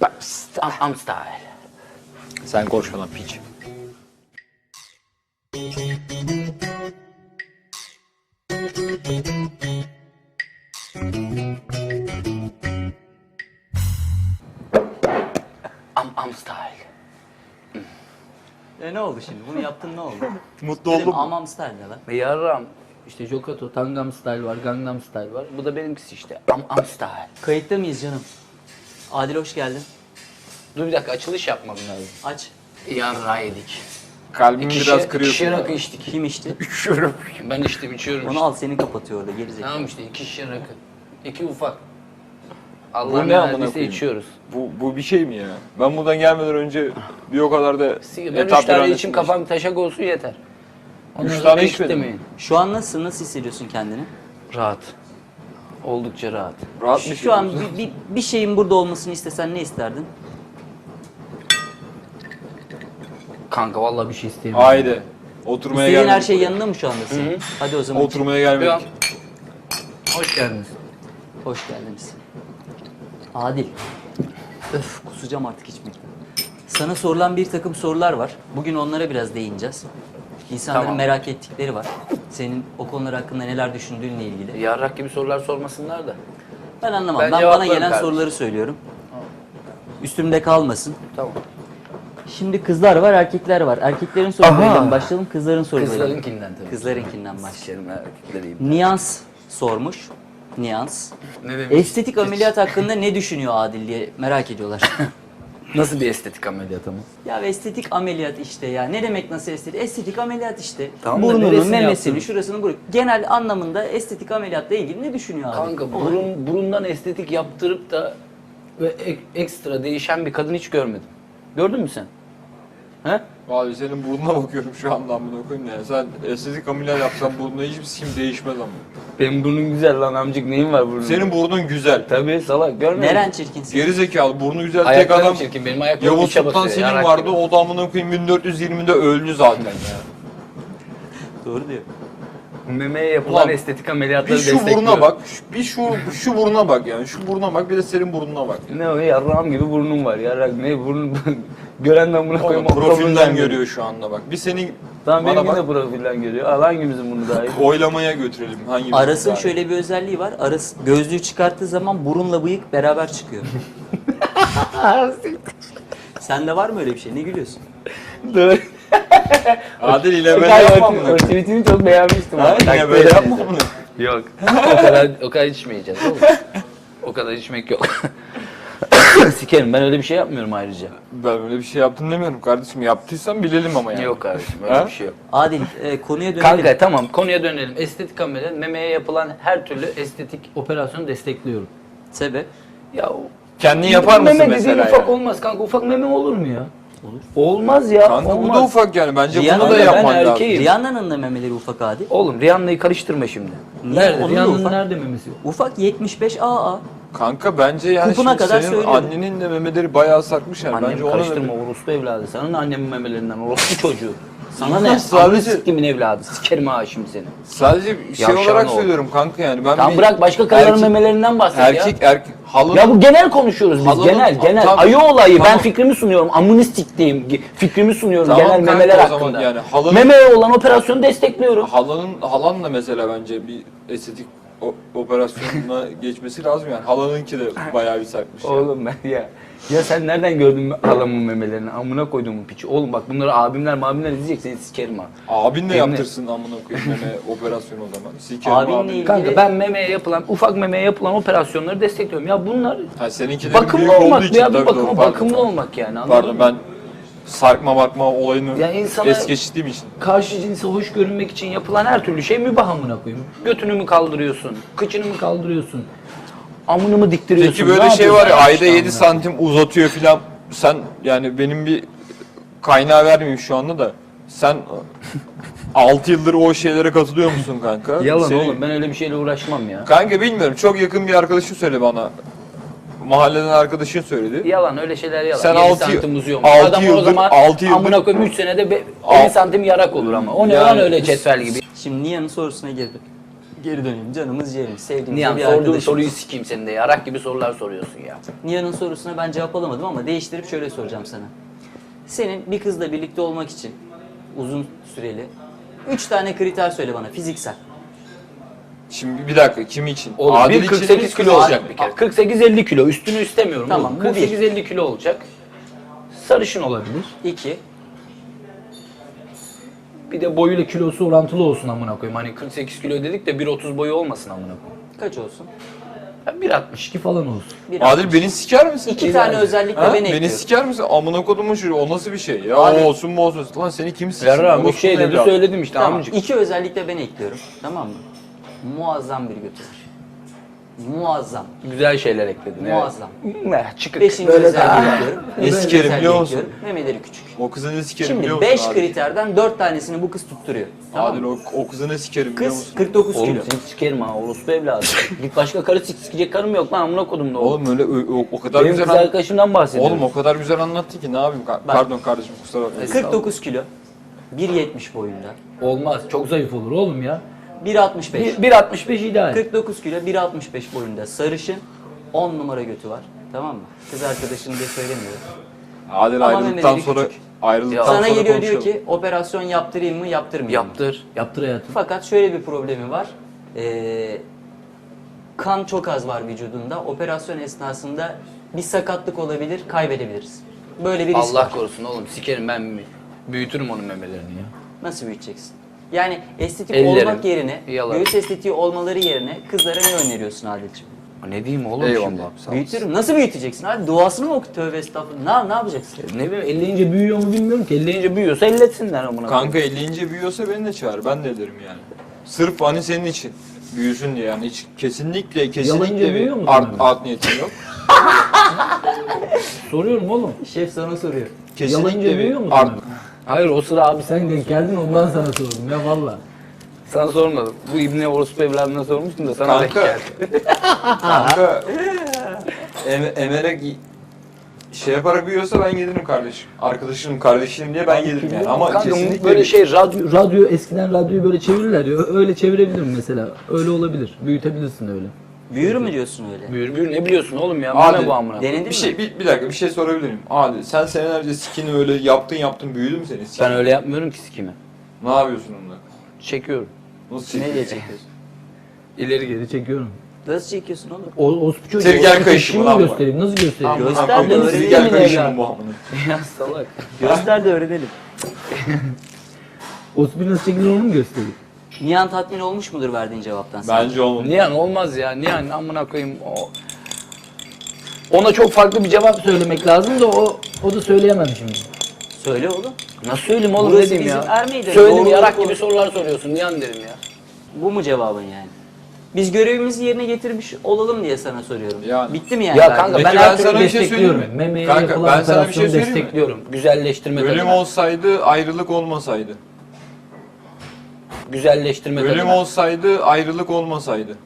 Am, am style. Sen konuşma lan piç. Am, am style. E ne oldu şimdi? Bunu yaptın ne oldu? Mutlu Dedim oldum. amam style ne lan? Ve yarram. İşte Jokato, Gangnam Style var, Gangnam Style var. Bu da benimkisi işte. Am, am style. Kayıtta mıyız canım? Adil hoş geldin. Dur bir dakika açılış yapmam lazım. Aç. Yarra yedik. Kalbimi İki biraz kırıyorsun. iki şişe rakı içtik. Kim içti? Üşüyorum. Ben içtim içiyorum Onu işte. al seni kapatıyor orada gerizekalı. Tamam işte iki şişe rakı. İki ufak. Bu Allah ne ne amına verdiyse koyayım? içiyoruz. Bu, bu bir şey mi ya? Ben buradan gelmeden önce bir o kadar da Ben üç tane içim kafam taşak olsun yeter. Ondan Üç sonra tane içmedin mi? Şu an nasıl? Nasıl hissediyorsun kendini? Rahat. Oldukça rahat. Rahat mı Şu an bir, bir, bir şeyin burada olmasını istesen ne isterdin? Kanka vallahi bir şey istemiyorum. Haydi. Oturmaya İstediğin gelmedik. her şey buraya. yanında mı şu anda senin? Hadi o zaman Oturmaya Bir an- gelmedik. Hoş geldiniz. hoş geldiniz. Adil. Öf kusacağım artık içmekten. Sana sorulan bir takım sorular var. Bugün onlara biraz değineceğiz. İnsanların Tamam. merak ettikleri var. Senin o konular hakkında neler düşündüğünle ilgili. Yarrak gibi sorular sormasınlar da. Ben anlamam. Ben Ben, bana cevaplarım gelen kardeşim. soruları söylüyorum. Üstümde kalmasın. Tamam. Şimdi kızlar var, erkekler var. Erkeklerin sorularıyla mı başlayalım, kızların sorularıyla? Kızlarınkinden tabii. Kızlarınkinden başlayalım. Sikerim erkekleriyim. Niyans sormuş. Niyans. Ne demek? Estetik ameliyat hakkında ne düşünüyor Adil diye merak ediyorlar. Nasıl bir estetik ameliyat ama? ya estetik ameliyat işte ya. Ne demek nasıl estetik? Estetik ameliyat işte. Tamam da Burnunun, neresini memesini, yaptın? şurasını buruk. Genel anlamında estetik ameliyatla ilgili ne düşünüyor Adil? Kanka burun, burundan estetik yaptırıp da ve ek- ekstra değişen bir kadın hiç görmedim. Gördün mü sen? He? Abi senin burnuna bakıyorum şu anda amına koyayım ya. Sen estetik ameliyat yapsan burnuna hiçbir sikim değişmez ama. Benim burnum güzel lan amcık neyin var burnumda? Senin burnun güzel. Tabii salak görmüyor Neren çirkinsin? Geri zekalı burnu güzel tek Ayaklarım adam. çirkin benim ayaklarım Yavuz içe Sultan basıyor. Selim yarak vardı gibi. o da amına koyayım 1420'de öldü zaten ya. Doğru diyor. Memeye yapılan Ulan, estetik ameliyatları Bir şu destekliyorum. buruna bak, şu- bir şu şu buruna bak yani. Şu buruna bak bir de senin burnuna bak. Ne o yarrağım gibi burnum var. Yarrak ne burnum görenden buna Oğlum, koyayım. profilden görüyor şu anda bak. Bir senin Tamam bana benimki bak. de profilden görüyor. Al hangimizin burnu daha iyi? oylamaya götürelim. Hangi Aras'ın şöyle bir özelliği var. Aras gözlüğü çıkarttığı zaman burunla bıyık beraber çıkıyor. Sende var mı öyle bir şey? Ne gülüyorsun? Dur. Adil ile böyle Ben yapma o, amına o tweetini çok beğenmiştim. Ha, abi. yine böyle ederim. yapma bunu. Yok. o kadar o kadar içmeyeceğiz oğlum. O kadar içmek yok. Sikerim ben öyle bir şey yapmıyorum ayrıca. Ben öyle bir şey yaptın demiyorum kardeşim. Yaptıysan bilelim ama yani. Yok kardeşim öyle Ha? bir şey yok. Adil e, konuya dönelim. Kanka tamam konuya dönelim. Estetik ameliyat memeye yapılan her türlü estetik operasyonu destekliyorum. Sebep? Ya o- Kendin yapar mısın meme dediğin mesela ufak yani? olmaz kanka. Ufak meme olur mu ya? Olur. Olmaz ya. Kanka olmaz. bu da ufak yani. Bence Rihanna bunu da ben yapman lazım. Rihanna'nın da memeleri ufak Adil. Oğlum Rihanna'yı karıştırma şimdi. Niye? Nerede? Onun da Rihanna'nın ufak. nerede memesi yok? Ufak 75 AA. Kanka bence yani Kupuna şimdi kadar senin söylüyorum. annenin de memeleri bayağı sarkmış yani. Annem bence ona karıştırma orospu evladı. Sana ne annemin memelerinden orospu çocuğu. Sana ne? Sadece- Sadece siktimin evladı. Sikerim ha şimdi seni. Sadece şey Yavşağın olarak ol. söylüyorum kanka yani. Ben Tamam bir bırak başka karıların erkek- memelerinden bahset ya. Erkek erkek halının Ya bu genel konuşuyoruz biz. Halının- genel, genel. Tamam. Ayı olayı. Ben Tamam. fikrimi sunuyorum. Amnistik diyeyim. Ge- Fikrimi sunuyorum Tamam genel kanka, memeler o zaman hakkında. yani halının- Memeye olan operasyonu destekliyorum. halanın halan da mesela bence bir estetik o- operasyonuna geçmesi lazım yani. Halanınki de bayağı bir sarkmış. yani. Oğlum ben ya. Ya sen nereden gördün halamın memelerini? Amına koyduğumun piçi. Oğlum bak bunları abimler mabimler izleyecek seni sikerim ha. Abin de Yemin- yaptırsın amına koyayım meme operasyonu o zaman. Sikerim Abinle abini. ilgili- Kanka ben memeye yapılan, ufak memeye yapılan operasyonları destekliyorum. Ya bunlar Ha, seninkilerin bakımlı büyük olduğu olmak için ya tabii bir doğru, pardon, bakımlı olmak yani anladın Pardon mı? ben sarkma bakma olayını Ya insana- es geçtiğim için. karşı cinse hoş görünmek için yapılan her türlü şey mübah amına koyayım. Götünü mü kaldırıyorsun? Kıçını mı kaldırıyorsun? Amını mı diktiriyorsun? Peki Ne böyle şey var ya yapıyorsun ayda işte 7 amına? santim uzatıyor filan. Sen yani benim bir kaynağı vermeyeyim şu anda da. Sen 6 yıldır o şeylere katılıyor musun kanka? Yalan Senin- oğlum ben öyle bir şeyle uğraşmam ya. Kanka bilmiyorum çok yakın bir arkadaşın söyledi bana. Mahalleden arkadaşın söyledi. Yalan öyle şeyler yalan. Sen 7 altı- santim uzuyor altı Adam o yıldır- zaman altı yıldır- amına koyayım 3 senede be- Al- 50 santim yarak olur ama. O ne Yani- lan öyle cetvel gibi. Şimdi Nihan'ın sorusuna girdik. Geri dönelim canımız ciğerimiz sevdiğimiz Nihan bir sorduğun arkadaşımız. soruyu sikeyim senin de. Yarak gibi sorular soruyorsun ya. Nihan'ın sorusuna ben cevap alamadım ama değiştirip şöyle soracağım sana. Senin bir kızla birlikte olmak için uzun süreli 3 tane kriter söyle bana fiziksel. Şimdi bir dakika kim için? Oğlum Adil bir için 48 mi, kilo olacak bir kere. 48-50 kilo üstünü istemiyorum. Tamam, oğlum. bu bir. 48-50 kilo olacak. Sarışın olabilir. 2, Bir de boyuyla kilosu orantılı olsun amına koyayım. Hani 48 kilo dedik de 1.30 boyu olmasın amına koyayım. kaç olsun? Ya 1.62 falan olsun. Bir Adil beni siker misin? İki tane özellikle Ha? beni Beni ekliyorum. siker misin? Amına kodumun çocuğu o nasıl bir şey? Ya Abi- o olsun mu olsun. Lan seni kim siksin? Yarram bir Orospu şey dedi söyledim işte Tamam. amcık. İki özellikle ben ekliyorum. Tamam mı? Muazzam bir götü var. Muazzam. Güzel şeyler ekledin. Muazzam. Evet. Çıkık. Beşinci Böyle özelliği ekliyorum. Ne sikerim biliyor musun? ekliyorum. Memeleri küçük. O kızı ne sikerim biliyor Şimdi musun? 5 Adil? kriterden 4 tanesini bu kız tutturuyor. Tamam Adil mı? o, o kızı ne sikerim biliyor Kız musun? 49 Oğlum kilo. seni sikerim ha orospu evladı. Git başka karı sik sikecek karım yok lan amına kodum da oğlum. Oğlum öyle o, o kadar Benim güzel kız an- arkadaşımdan bahsediyorum. Oğlum o kadar güzel anlattı ki ne yapayım? Ka- Pardon kardeşim kusura bakma. 49 kilo. 1.70 boyunda. Olmaz çok zayıf olur oğlum ya. 1.65. Bir- 1.65 ideal. 49 kilo 1.65 boyunda sarışın 10 numara götü var. Tamam mı? Kız arkadaşını diye söylemiyorum. Adil Ama ayrıldıktan memeleri sonra küçük. ayrıldıktan Sana sonra geliyor diyor konuşalım. ki operasyon yaptırayım mı yaptırmayayım mı? Yaptır. Yaptır hayatım. Fakat şöyle bir problemi var. Ee, kan çok az var vücudunda. Operasyon esnasında bir sakatlık olabilir, kaybedebiliriz. Böyle bir risk Allah var. korusun oğlum sikerim ben büyütürüm onun memelerini ya. Nasıl büyüteceksin? Yani estetik Ellerim. olmak yerine, Yalan. göğüs estetiği olmaları yerine kızlara ne öneriyorsun Adil'ciğim? Ne diyeyim oğlum Eyvallah şimdi? sağ. Büyütürüm. Nasıl büyüteceksin? Hadi duasını mı oku? Tövbe estağfurullah. Ne, ne yapacaksın? Ne bileyim elleyince büyüyor mu bilmiyorum ki. Elleyince büyüyorsa elletsinler amına. Kanka 50. büyüyorsa beni de çağır. Ben de ederim yani. Sırf hani senin için. Büyüsün diye yani hiç kesinlikle kesinlikle Yalayınca bir büyüyor mu art, senin? art niyetim yok. Soruyorum oğlum. Şef sana soruyor. Yalayınca Kesinlikle büyüyor bir mu art? Hayır o sıra abi sen denk geldin ondan sana sordum ya valla. Sana sormadım. Bu İbni Orospu evladına sormuştum da sana denk Kanka. geldi. Kanka em, Emel'e gi- şey yaparak büyüyorsa ben gelirim kardeşim. Arkadaşım kardeşim diye ben gelirim yani. Ama Kanka kesinlikle böyle şey radyo, radyo eskiden radyoyu böyle çevirirler ya öyle çevirebilirim mesela. Öyle olabilir. Büyütebilirsin öyle. Büyür mü diyorsun öyle? Büyür büyür ne biliyorsun oğlum ya? Abi, Bana bu amına. denedin bir mi? şey bir, bir dakika bir şey sorabilir miyim? Adil sen senelerce skini öyle yaptın yaptın büyüdü mü senin skin? Ben öyle yapmıyorum ki sikimi. Ne yapıyorsun onunla? Çekiyorum. Nasıl Ne diye çekiyorsun? çekiyorsun? İleri geri çekiyorum. Nasıl çekiyorsun oğlum? O ospu çocuğu. Trigger ospu kayışı mı lan bu? göstereyim? Nasıl göstereyim? Göster de koyayım, öğrenelim gel ya. bu amına. ya salak. Göster de öğrenelim. Ospu nasıl çekilir onu mu göstereyim? Nihan tatmin olmuş mudur verdiğin cevaptan? Bence olmadı. Nihan olmaz ya. Nihan amına koyayım o. Ona çok farklı bir cevap söylemek lazım da o o da söyleyemem şimdi. Söyle oğlum. Nasıl söyleyeyim oğlum Burası ne diyeyim bizim ya? er Söyledim yarak gibi sorular soruyorsun Nihan derim ya. Bu mu cevabın yani? Biz görevimizi yerine getirmiş olalım diye sana soruyorum. Yani. Bitti mi yani? Ya verdiğin? kanka Peki ben ben her türlü sana bir şey söyleyeyim destekliyorum. mi? Memeye Kanka, yapılan ben sana bir şey operasyonu söyleyeyim mi? destekliyorum. Güzelleştirme Ölüm adına. olsaydı ayrılık olmasaydı. Güzelleştirme Ölüm adına. olsaydı ayrılık olmasaydı.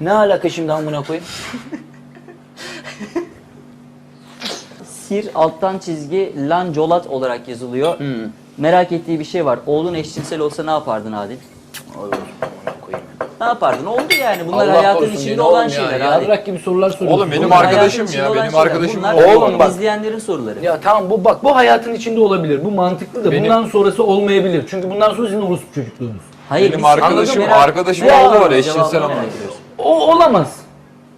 Ne alaka şimdi amına koyayım? Sir alttan çizgi lan colat olarak yazılıyor. Hmm. Merak ettiği bir şey var. Oğlun eşcinsel olsa ne yapardın Adil? Ne yapardın? Oldu yani. Bunlar Allah hayatın korusun içinde beni olan oğlum şeyler ya. Adil. Yarrak gibi sorular soruyorsun. Oğlum benim Bunlar arkadaşım hayatın ya, içinde olan benim şeyler. arkadaşım Bunlar bu. Oğlum bak. izleyenlerin soruları. Ya tamam bu bak bu hayatın içinde olabilir. Bu mantıklı da Benim- bundan sonrası olmayabilir. Çünkü bundan sonra sizin orospu çocukluğunuz. Hayır, Benim biz- arkadaşım- Anladın mı? arkadaşım Ya, oğlu var, cevabını eşcinsel merak ama. ediyoruz. O olamaz.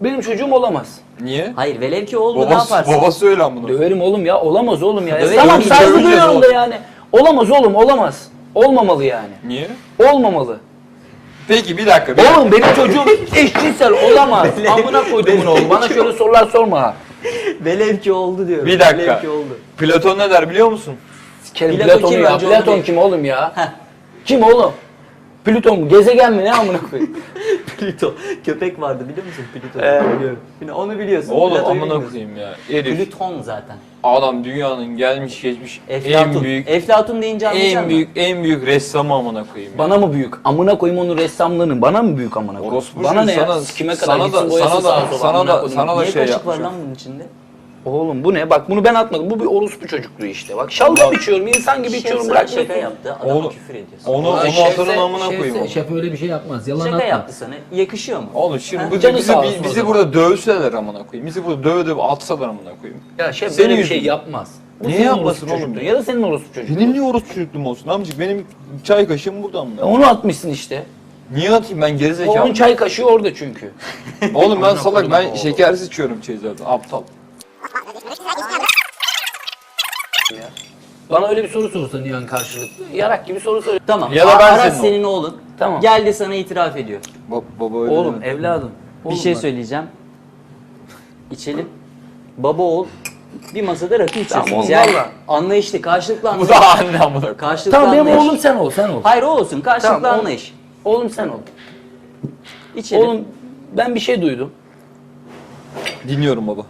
Benim çocuğum olamaz. Niye? Hayır velev ki oldu ne Babası, yaparsın? babası öyle amına. Döverim oğlum ya. Olamaz oğlum ya. Döverim. tamam saygı Döveceğiz duyuyorum oğlum. da yani. Olamaz oğlum olamaz. Olmamalı yani. Niye? Olmamalı. Peki bir dakika. Bir dakika. Oğlum benim çocuğum eşcinsel olamaz. Amına koyduğumun oğlu. Bana şöyle sorular sorma ha. Velev ki oldu diyorum. Bir dakika. Velev ki oldu. Platon ne der biliyor musun? Sikerim Platon Platon'u kim ya. Platon kim oğlum ya? kim oğlum? Plüton mu? Gezegen mi? Ne amına koyayım? Plüto. Köpek vardı biliyor musun Plüto? Ee, biliyorum. Yine Onu biliyorsun. Oğlum Plüto'yu amına bilmiyorsun. koyayım ya. Herif. Plüton zaten. Adam dünyanın gelmiş geçmiş Eflatun. en büyük Eflatun deyince anlayacak en büyük en büyük ressamı amına koyayım. ya. Bana mı büyük? Amına koyayım onun ressamlığını. Bana mı büyük amına koyayım? Orospu Bana ne sana- ya? Kime kadar sana da- gitsin boyasın sana da- sağa sola sana amına da- koyayım. sana da Niye şey kaşık var yapmış lan bunun içinde? Oğlum bu ne? Bak bunu ben atmadım. Bu bir orospu çocukluğu işte. Bak şalgam içiyorum. insan gibi içiyorum. Bırak şaka beni. yaptı. Adama Oğlum, küfür ediyorsun. Onu, onu atarın amına koyayım. onu. Şef öyle bir şey yapmaz. Yalan Şaka atma. yaptı sana. Yakışıyor mu? Oğlum şimdi bu canı bizi, sağ olsun o bizi zaman. burada dövseler amına koyayım. Bizi burada döve döve atsalar amına koyayım. Ya şef Senin böyle bir şey yüzünden. yapmaz. Bu Niye senin yapmasın orospu oğlum çocukluğun ya? Ya da senin orospu çocuğun. Benim niye orospu çocukluğum olsun amcık? Benim çay kaşığım burada amına. Onu atmışsın işte. Niye atayım ben O gerizekalı? onun çay kaşığı orada çünkü. Oğlum ben salak ben oğlum. şekersiz içiyorum çayı zaten aptal. Bana öyle bir soru sorsan yani karşılıklı. Yarak gibi soru soruyor. Tamam. Ya da ben Aras senin senin oğlun. Tamam. Geldi sana itiraf ediyor. Ba- baba öyle Oğlum deme. evladım. bir Oğlum şey bak. söyleyeceğim. İçelim. Baba oğul bir masada rakı içiyorsunuz. oğlum, yani valla. anlayışlı, karşılıklı Bu anlayış. da anne amına. Karşılıklı Tamam benim anlayış. oğlum sen ol sen ol. Hayır o olsun. Karşılıklı Tamam, anlayış. Oğlum sen ol. İçelim. Oğlum ben bir şey duydum. Dinliyorum baba.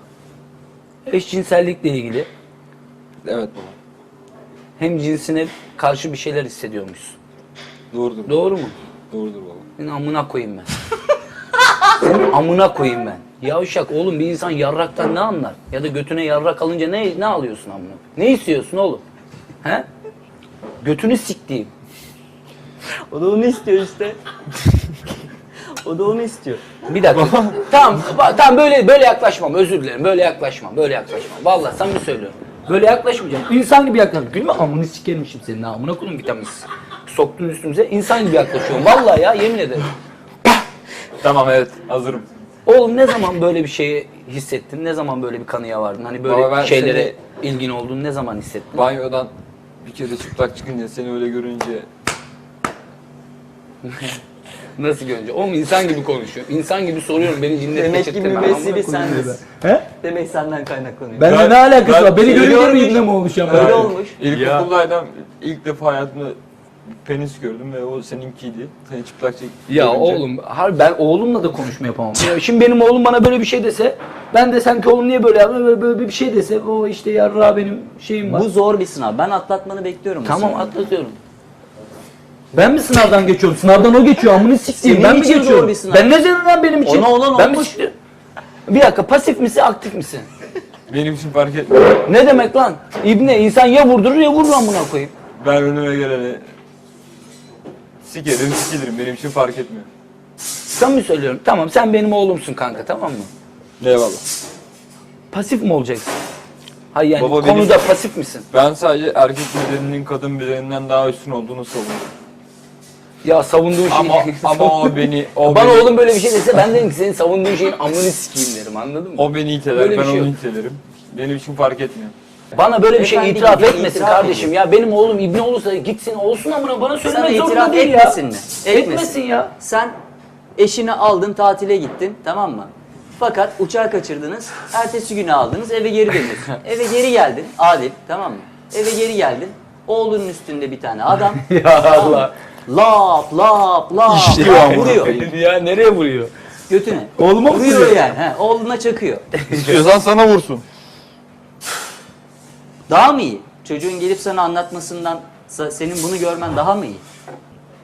Eşcinsellikle ilgili Evet baba. hem cinsine karşı bir şeyler hissediyormuşsun. Doğrudur. Doğru mu? Doğrudur baba. Senin amına koyayım ben. Senin amına koyayım ben. Yavşak oğlum bir insan yarraktan ne anlar? Ya da götüne yarrak alınca ne ne alıyorsun amına? Ne istiyorsun oğlum? He? Götünü siktiğim. O da onu istiyor işte. o da onu istiyor. Bir dakika. tamam, ba- tamam böyle böyle yaklaşmam. Özür dilerim. Böyle yaklaşmam. Böyle yaklaşmam. Vallahi samimi söylüyorum. Böyle yaklaşmayacağım. İnsan gibi yaklaşmam. Gülme amını sikerim şimdi senin amına koyayım vitaminsiz. Soktun üstümüze insan gibi yaklaşıyorum. Vallahi ya yemin ederim. Tamam evet hazırım. Oğlum ne zaman böyle bir şeyi hissettin? Ne zaman böyle bir kanıya vardın? Hani böyle Baba ben şeylere ilgin olduğunu ne zaman hissettin? Banyodan bir kere çıplak çıkınca seni öyle görünce Nasıl görünce? Oğlum insan gibi konuşuyor. İnsan gibi soruyorum. Beni cinnet Demek ki geçirtme. mümessili Amına sensin. dedi. He? Demek senden kaynaklanıyor. Benimle Ben- ne alakası ben- var? Beni Öyle görünce mi olmuş. ibne mi olmuş ya? Öyle olmuş. İlkokuldaydım ilk defa hayatımda penis gördüm ve o seninkiydi. Seni çıplak çek. Ya görünce- oğlum, har ben oğlumla da konuşma yapamam. Ya şimdi benim oğlum bana böyle bir şey dese, ben de sanki oğlum niye böyle yapıyor, böyle, böyle bir şey dese, o işte yarra benim şeyim var. Bu zor bir sınav. Ben atlatmanı bekliyorum. bu tamam sınavı. atlatıyorum. Ben mi sınavdan geçiyorum? Sınavdan o geçiyor. Amını sikeyim. Senin Ben mi için zor geçiyorum? bir sınav. Ben ne dedim lan benim için? Ona olan ben mi olmuş. siktir- Bir dakika pasif misin aktif misin? Benim için fark etmiyor. Ne demek lan? İbne insan ya vurdurur ya vurur amına koyayım. Ben önüme geleni sikerim sikilirim benim için fark etmiyor. Samimi söylüyorum. Tamam sen benim oğlumsun kanka tamam mı? Eyvallah. Pasif mi olacaksın? Hayır yani Baba benim- konuda pasif misin? Ben sadece erkek bedeninin kadın bedeninden daha üstün olduğunu savunuyorum. Ya savunduğun şey... Ama ama o beni o Bana beni, oğlum böyle bir şey dese ben derim ki senin savunduğun şeyin amını sikeyim derim anladın mı? o beni iteler Böyle ben şey onu yok. itelerim. Benim için fark etmiyor. Bana böyle bir şey itiraf etmesin itiraf kardeşim ya. Benim oğlum İbni olursa gitsin olsun amına bana Sana söylemek zorunda itiraf değil ya. etmesin mi? Etmesin ya. Sen eşini aldın tatile gittin tamam mı? Fakat uçağı kaçırdınız. Ertesi günü aldınız eve geri dönüyorsun. eve geri geldin Adil tamam mı? Eve geri geldin. Oğlunun üstünde bir tane adam. Ya tamam? Allah. Lap lap lap İşliyor lap amına vuruyor. ya nereye vuruyor? Götüne. Oğluma mı vuruyor vuruyor? yani. He, oğluna çakıyor. İstiyorsan sana vursun. Daha mı iyi? Çocuğun gelip sana anlatmasından sa- senin bunu görmen daha mı iyi?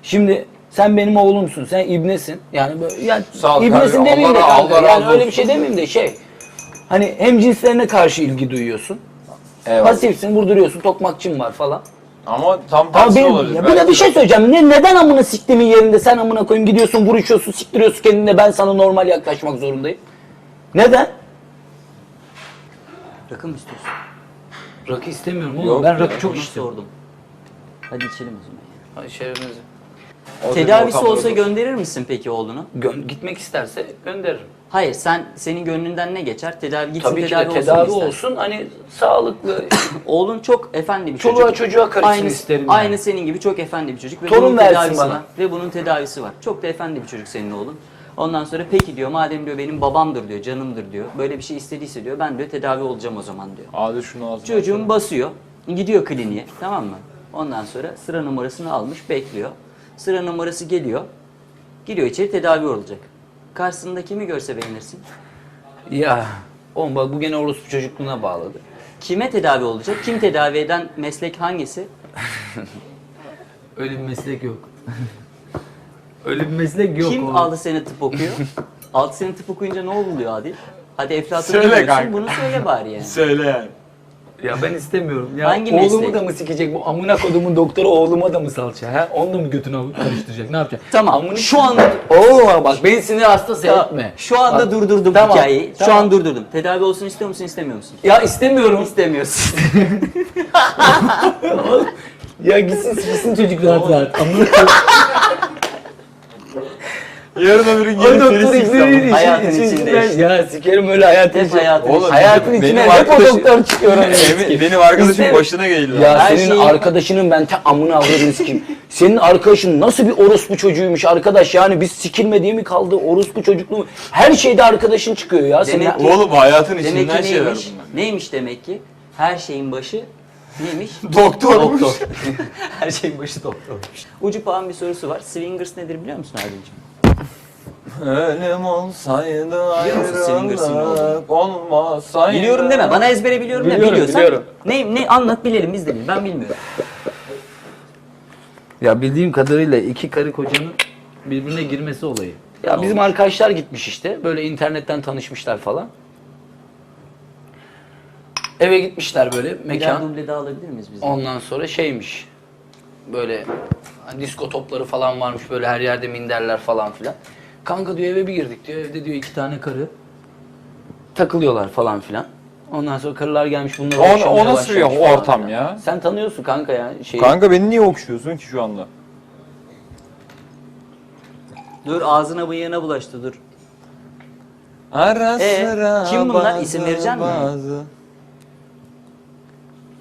Şimdi sen benim oğlumsun. Sen ibnesin. Yani böyle yani Sağ ol ibnesin demeyeyim de Allah- kanka. Allah yani razı öyle bir şey demeyeyim de şey. Hani hem cinslerine karşı ilgi duyuyorsun. Eyvallah. Pasifsin, vurduruyorsun, tokmakçın var falan. Ama tam tersi benim, olabilir. ya bir de bir şey söyleyeceğim. Ne, neden amına siktimin yerinde sen amına koyayım gidiyorsun, vuruşuyorsun, siktiriyorsun kendine ben sana normal yaklaşmak zorundayım. Neden? Rakı mı istiyorsun? Rakı istemiyorum oğlum. Yok ben ya, rakı çok Onu içtim. sordum. Hadi içelim o zaman. Ay şerefinize. O Tedavisi ortamda olsa olur. gönderir misin peki oğlunu? Gö- gitmek isterse gönderirim. Hayır sen senin gönlünden ne geçer? Tedavi gitsin Tabii ki tedavi, de tedavi olsun, olsun, hani sağlıklı. Oğlun çok efendi bir Çoluğa çocuk. çocuğa karışsın aynı, isterim Aynı yani. senin gibi çok efendi bir çocuk ve Torun bunun versin tedavisi bana. var. Ve bunun tedavisi var. Çok da efendi bir çocuk senin oğlun. Ondan sonra peki diyor madem diyor benim babamdır diyor, canımdır diyor. Böyle bir şey istediyse diyor ben diyor tedavi olacağım o zaman diyor. Hadi şunu ağzına. Çocuğun basıyor, gidiyor kliniğe tamam mı? Ondan sonra sıra numarasını almış, bekliyor. Sıra numarası geliyor, giriyor içeri tedavi olacak. Karşısında kimi görse beğenirsin. ya oğlum bak bu gene orospu çocukluğuna bağladı. Kime tedavi olacak? Kim tedavi eden meslek hangisi? Öyle bir meslek yok. Öyle bir meslek yok Kim oğlum. aldı seni tıp okuyor? aldı seni tıp okuyunca ne oluyor Adil? Hadi Eflatun Söyle biliyorsun, kanka. bunu söyle bari yani. Söyle yani. Ya ben istemiyorum. Ya Hangi oğlumu meslek? da mı sikecek bu amına kodumun doktoru oğluma da mı salça? Ha? Onu da mı götüne karıştıracak? Ne yapacak? Tamam, Amına- şu anda Oo bak beni sinir hastası Tamam, etme. Şu anda Bak, durdurdum tamam, hikayeyi. Şu tamam. an durdurdum. Tedavi olsun istiyor musun, istemiyor musun? Ya istemiyorum. İstemiyorsun. ya gitsin siksin çocuk rahat rahat. Amına Yarın öbür gün gelip seni siksem. Hayatın içinde işte. Ya sikerim öyle hayatın Hep içinde. hayatın Oğlum, hayatın benim- içine hep o arkadaşım- doktor çıkıyor. anasını Benim, benim arkadaşım başına geldi. Ya Her senin şeyi- arkadaşının ben te amına avradını sikeyim. Senin arkadaşın nasıl bir orospu çocuğuymuş arkadaş yani biz sikilme diye mi kaldı orospu çocukluğu mu? Her şeyde arkadaşın çıkıyor ya. Senin Demek ki- Oğlum hayatın Demek içinden ki şeyler neymiş? bunlar. Neymiş demek ki? Her şeyin başı neymiş? Doktormuş. Doktor. Her şeyin başı doktormuş. Ucu pahan bir sorusu var. Swingers nedir biliyor musun Arda'cığım? Ölüm olsaydı Biliyor musun ayrılık olmasaydı. Biliyorum deme. Bana ezbere biliyorum deme. Biliyorum, Biliyorsan biliyorum. ne ne anlat bilelim biz de bilelim. Ben bilmiyorum. Ya bildiğim kadarıyla iki karı kocanın birbirine girmesi olayı. Ya bizim arkadaşlar gitmiş işte. Böyle internetten tanışmışlar falan. Eve gitmişler böyle Birer mekan. duble daha alabilir miyiz biz? de? Ondan sonra şeymiş. Böyle hani disko topları falan varmış böyle her yerde minderler falan filan. Kanka diyor eve bir girdik diyor. Evde diyor iki tane karı takılıyorlar falan filan. Ondan sonra karılar gelmiş bunlar O- okşamaya o nasıl başlamış bir falan ortam filan. ya? Sen tanıyorsun kanka ya. Şeyi. Kanka beni niye okşuyorsun ki şu anda? Dur ağzına bıyığına bulaştı dur. Ara Ee, sıra kim bunlar? bazı İsim verecek misin? bazı-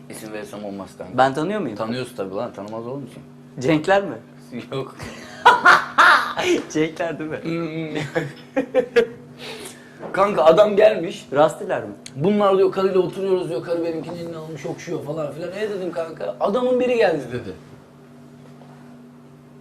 İsim versem olmaz kanka. Ben tanıyor muyum? Tanıyorsun tabii lan tanımaz olur musun? Cenkler mi? Yok. Cenkler değil mi? Kanka adam gelmiş. Rastiler mi? Bunlar diyor karıyla oturuyoruz diyor. Karı benimkinin elini almış okşuyor falan filan. Ne dedim kanka? Adamın biri geldi dedi.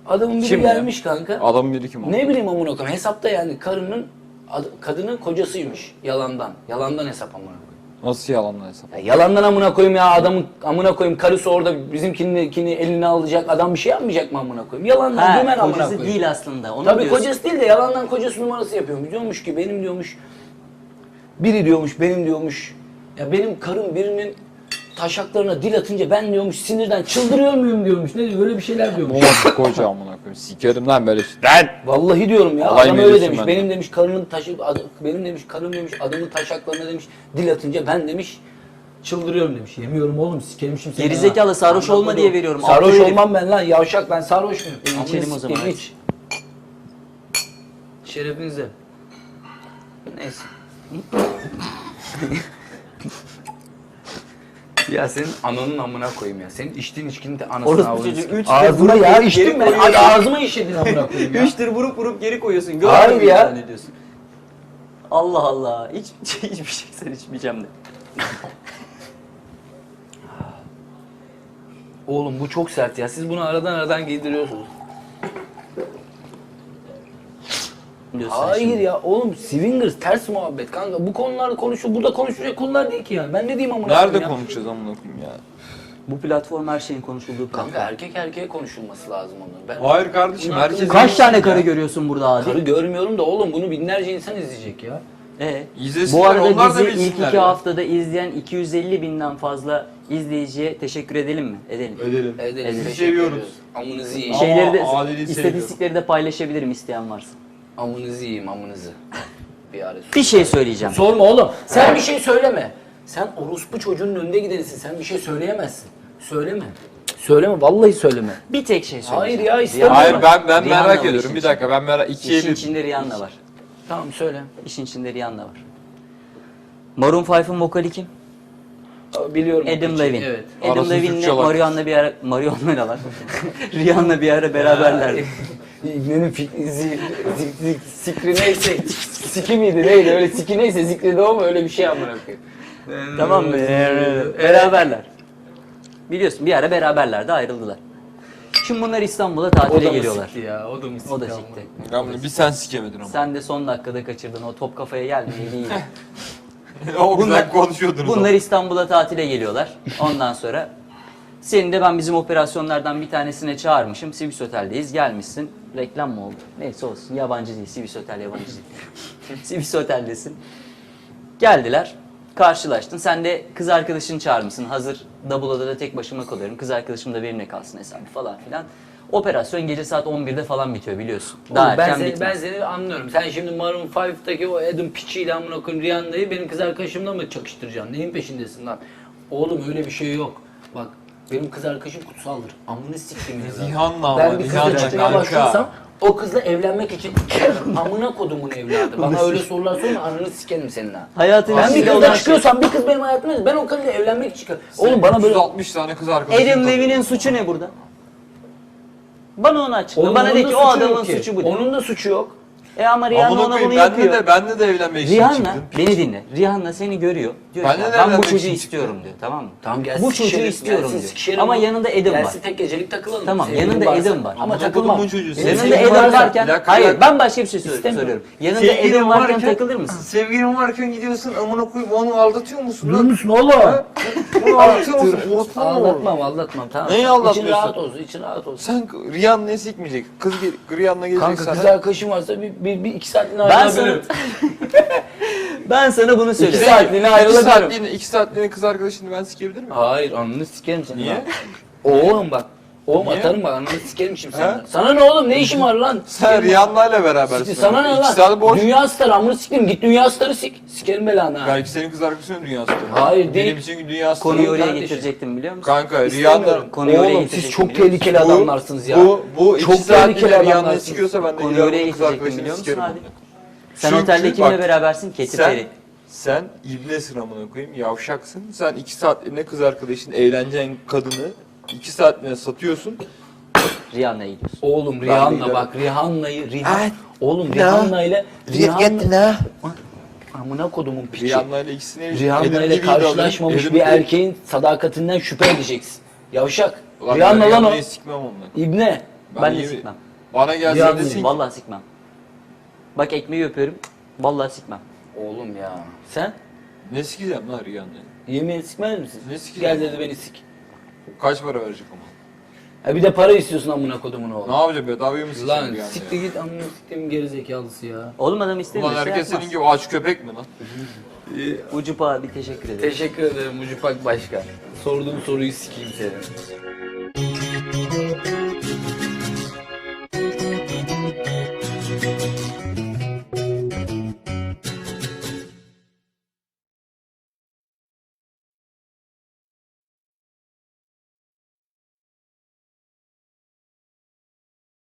Adamın biri Kim ya? gelmiş kanka. Adam biri kim o? Ne bileyim amına koyayım. Hesapta yani karının ad- kadının kocasıymış yalandan. Yalandan hesap amına koyayım. Nasıl yalanla hesap? Ya yalandan amına koyayım ya adamın amına koyayım karısı orada bizimkini elini alacak adam bir şey yapmayacak mı amına koyayım? Yalandan dümen Ha, amına kocası koyayım. değil aslında. Onu Tabii diyorsun. kocası değil de yalandan kocası numarası yapıyormuş. Diyormuş ki benim diyormuş biri diyormuş benim diyormuş ya benim karım birinin taşaklarına dil atınca ben diyormuş sinirden çıldırıyor muyum diyormuş. Ne diyor öyle bir şeyler diyormuş. Oğlum koca amına koyayım. Sikerim lan böyle şey. Lan! Vallahi diyorum ya Alay adam mı öyle ediyorsun demiş. benden? Benim demiş karının taşı benim demiş karım demiş adamın taşaklarına demiş dil atınca ben demiş çıldırıyorum demiş. Yemiyorum oğlum sikemişim seni. Gerizekalı, ha. sarhoş Amına olma diye veriyorum. Sarhoş Aptal herif. olmam ben lan yavşak ben sarhoş muyum? Amına içelim o zaman, hadi. iç. Şerefinize. Neyse. Ya senin ananın amına koyayım ya. Senin içtiğin içkinin de anasını Orospu avradını çocuğu, üç de Ağzıma vurup ya geri içtim ben. koyuyorsun. Ay, ağzıma işledin amına koyayım ya. Üçtür vurup vurup geri koyuyorsun. Hayır Görmüyor ya. ya. Zannediyorsun. Allah Allah. Hiç, hiçbir şey sen içmeyeceğim de. Oğlum bu çok sert ya. Siz bunu aradan aradan giydiriyorsunuz. Diyorsun Hayır şimdi. ya oğlum swingers ters muhabbet kanka. Bu konular konuşuyor. Burada konuşacak konular değil ki yani. Ben ne diyeyim amına Nerede koyayım ya? konuşacağız amına koyayım ya? Bu platform her şeyin konuşulduğu Kanka platform. erkek erkeğe konuşulması lazım onun. Ben Hayır kardeşim Bunun herkes... Kaç tane karı görüyorsun burada abi? karı görmüyorum da oğlum bunu binlerce insan izleyecek ya. Ee, İzlesinler, bu arada onlar da ilk bilsinler iki ya. haftada izleyen 250 binden fazla izleyiciye teşekkür edelim mi? Edelim. Edelim. Edelim. Edelim. teşekkür Seviyoruz. ediyoruz. Amınızı yiyeyim. Şey- Şeyleri de, Ama adiliği istatistikleri de paylaşabilirim isteyen varsa. Amınızı yiyeyim amınızı. Bir ara Bir şey söyleyeceğim. Sorma oğlum. Sen bir şey söyleme. Sen orospu çocuğunun önünde giderisin. Sen bir şey söyleyemezsin. Söyleme. Söyleme. Vallahi söyleme. Bir tek şey söyleyeceğim. Hayır ya, istemiyorum. Hayır ben ben Rihanna merak var ediyorum. işin Bir dakika ben merak... İkiye İşin bir. içinde Rihanna var. Tamam söyle. İşin içinde Rihanna var. Maroon 5'ın vokali kim? Biliyorum. Adam Levine. Evet. Adam Arası Levine'le Türkçe. Marian'la bir ara... Marian'la ne lan? Rihanna bir ara beraberlerdi. İbnenin fikri, zi, zi, zi, sikri neyse, siki miydi neydi öyle siki neyse zikri de o mu öyle bir şey amına koyayım. tamam mı? Beraberler. Biliyorsun bir ara beraberlerdi ayrıldılar. Şimdi bunlar İstanbul'a O tatile da mı geliyorlar. sikti ya o da mı sikti O da amına sikti. koyayım? Ya bir sen sikemedin ama. Sen de son dakikada kaçırdın o top kafaya gelmeyeydi iyi. o Bunlar- güzel konuşuyordunuz. Bunlar İstanbul'a tatile geliyorlar. Ondan sonra seni de ben bizim operasyonlardan bir tanesine çağırmışım. Swiss Otel'deyiz. Gelmişsin. Reklam mı oldu? Neyse olsun. Yabancı değil. Swiss Otel yabancı değil. Swiss Otel'desin. Geldiler. Karşılaştın. Sen de kız arkadaşını çağırmışsın. Hazır double da tek başıma kalıyorum. Kız arkadaşım da benimle kalsın hesabı falan filan. Operasyon gece saat 11'de falan bitiyor biliyorsun. Daha Oğlum ben erken seni, bitmez. ben seni anlıyorum. Sen şimdi Maroon 5'teki o Adam piçiyle amına koyayım Rihanna'yı benim kız arkadaşımla mı çakıştıracaksın? Neyin peşindesin lan? Oğlum öyle bir şey yok. Bak benim kız arkadaşım kutsaldır. Amını siktim ya. Rihanna ama, Ben bir kızla çıkmaya başlarsam o kızla evlenmek için amına kodumun evladı. Bana öyle sorular sorma ananı sikerim senin ha. Hayatın Ben bir kızla şey. çıkıyorsam bir kız benim hayatımda ben o kızla evlenmek için Oğlum bana böyle 360 tane kız arkadaşım. Adam Levine'in suçu ne burada? Bana onu açıkla. Bana de ki o adamın suçu bu. Onun da suçu yok. E ama Rihanna Amına ona koyayım bunu bende yapıyor. de bende de evlenmek için Rihanna çıktım. beni dinle. Rihanna seni görüyor. Diyor Ben ki, de "Ya de ben bu evlenmek çocuğu için istiyorum diyor tamam mı? Tamam gelsin Bu çocuğu sikişelim, istiyorum gelsin diyor. sikişelim Ama ama yanında Adam var. Gelsin tek gecelik takılalım. Tamam, yanında varsa. Adam var. Ama Amına takılmam. kodumun çocuğu. Yanında sevgilim Adam varsa- varken, Bir dakika, bir hayır dakika. ben başka bir şey söylüyorum. Yanında Sevgilin Adam varken takılır mısın? Sevgilin varken gidiyorsun amına koyayım onu aldatıyor musun lan? musun oğlum? Onu aldatıyor musun? Orospu mu olur? Aldatmam aldatmam tamam. Neyi İçin aldatmıyorsun? rahat olsun için rahat olsun. Sen Rihanna'yı sikmeyecek. Kız gel- Rihanna gelecek Kanka sana. kız arkadaşım varsa bir, bir, bir iki saatliğine Ben sana, ayrılabilirim. ben sana bunu İki söylüyorum. saatliğine İki ayrılabilirim. saatliğine, iki saatliğine kız arkadaşını ben sikebilir miyim? Hayır ananı sikerim seni. Niye? Oğlum bak. Oğlum Niye? atarım bak ananı sikerim şimdi He? sana. Sana ne oğlum ne işin var lan? Sen Sikerim. Rihanna'yla berabersin. Siktir, Sana ne lan? boş. Dünya starı amını sikerim git dünya starı sik. Sikerim belanı ha. Belki senin kız arkadaşının dünyası. Hayır, değil. Benim için dünyası. Konuyu oraya kardeşim. getirecektim biliyor musun? Kanka İstemiyorum. Rihanna Konuyu oraya Oğlum getirecektim siz çok biliyor musun? tehlikeli Bu- adamlarsınız ya. Bu, bu Çok iki tehlikeli saatliğine Rihanna'yı adamlarsınız. sikiyorsa ben de Konuyu oraya kız getirecektim arkadaşını biliyor musun sikerim. abi? Sen Çünkü otelde kimle bak, berabersin? Katy Sen, Perry. sen ibnesin amına koyayım yavşaksın. Sen iki saatliğine kız arkadaşın evleneceğin kadını iki saatliğine satıyorsun. Rihanna'ya gidiyorsun. Oğlum Rihanna bak Rihanna'yı Rihanna. Oğlum? Rihanna ile Rihanna. ne? Amına kodumun piçi. Rihanna ile ikisini Rihanna ile de karşılaşmamış bir erkeğin sadakatinden şüphe edeceksin. Yavşak. Rihanna lan o. Sikmem onunla. İbne. Ben, de sikmem. Bana gelse desin ki Vallahi sikmem. Bak ekmeği öpüyorum. Vallahi sikmem. Oğlum ya. Sen? ne sikeceğim lan Rihanna'yı? Yemin sikmez misin? Ne sikeceğim? Gel dedi beni sik. Kaç para verecek ama? Ha bir de para istiyorsun amına kodumun Ne oğlum. yapacağım bedavaya mı Lan Rihanna'yı? siktir git amına siktiğim gerizekalısı ya. Oğlum adam istemiyor. Ulan şey herkes yapmaz. senin gibi aç köpek mi lan? Ucup abi teşekkür ederim. Teşekkür ederim Mucupak Başkan. Sorduğum soruyu sikeyim senin.